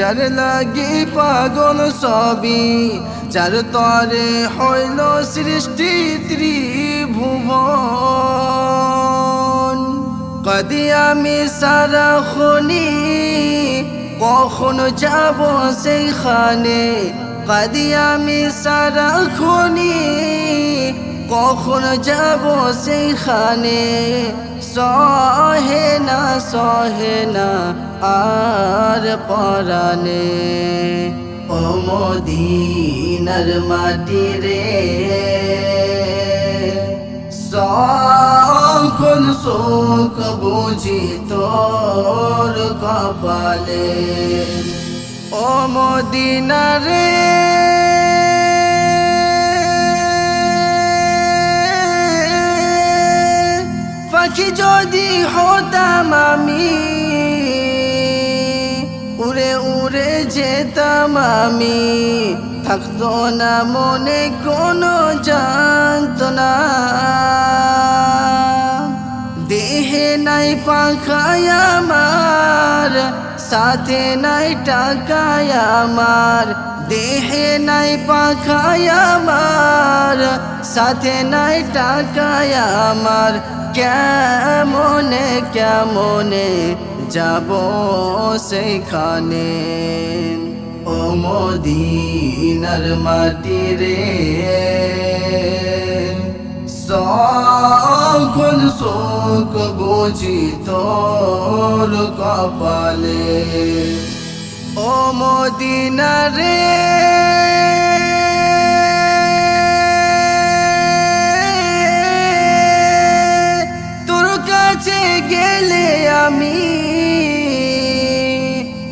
যার লাগি পাগল সবই, যার তরে হইল সৃষ্টি ত্রিভুবন। কদি আমি সারা খনি, কখনো যাব সেইখানে? কদি আমি সারা খনি, কখনো যাব সেইখানে? সহে না সহে না, আর পরানে। ও মদিনার মাটি রে সকল শোক বুঝি তোর কপালে। ও মদিনা আমি উড়ে উড়ে যেতাম আমি। থাকতো না মনে, কোনো জানত না। দেহে নাই পাখায় আমার, সাথে নাই টাকায় আমার। দেহে নাই পাখায় আমার, সাথে নাই টাকায় আমার। কেমনে কেমনে যাব সেখানে? ও মদিনার মাটি রে সকল শোক বুঝি তোর কপালে। ও মদিনা রে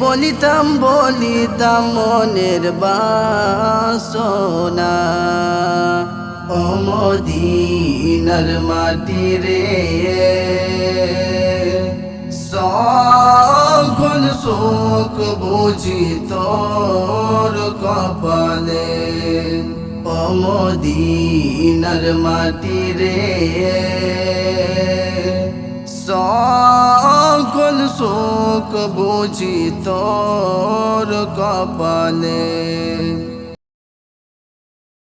বলিতাম বলিতাম মনের বাসনা। ও মদিনার মাটি রে সকল শোক বুঝি তোর কপালে। ও মদিনার মাটি রে সকল শোক বুঝি তোর কপালে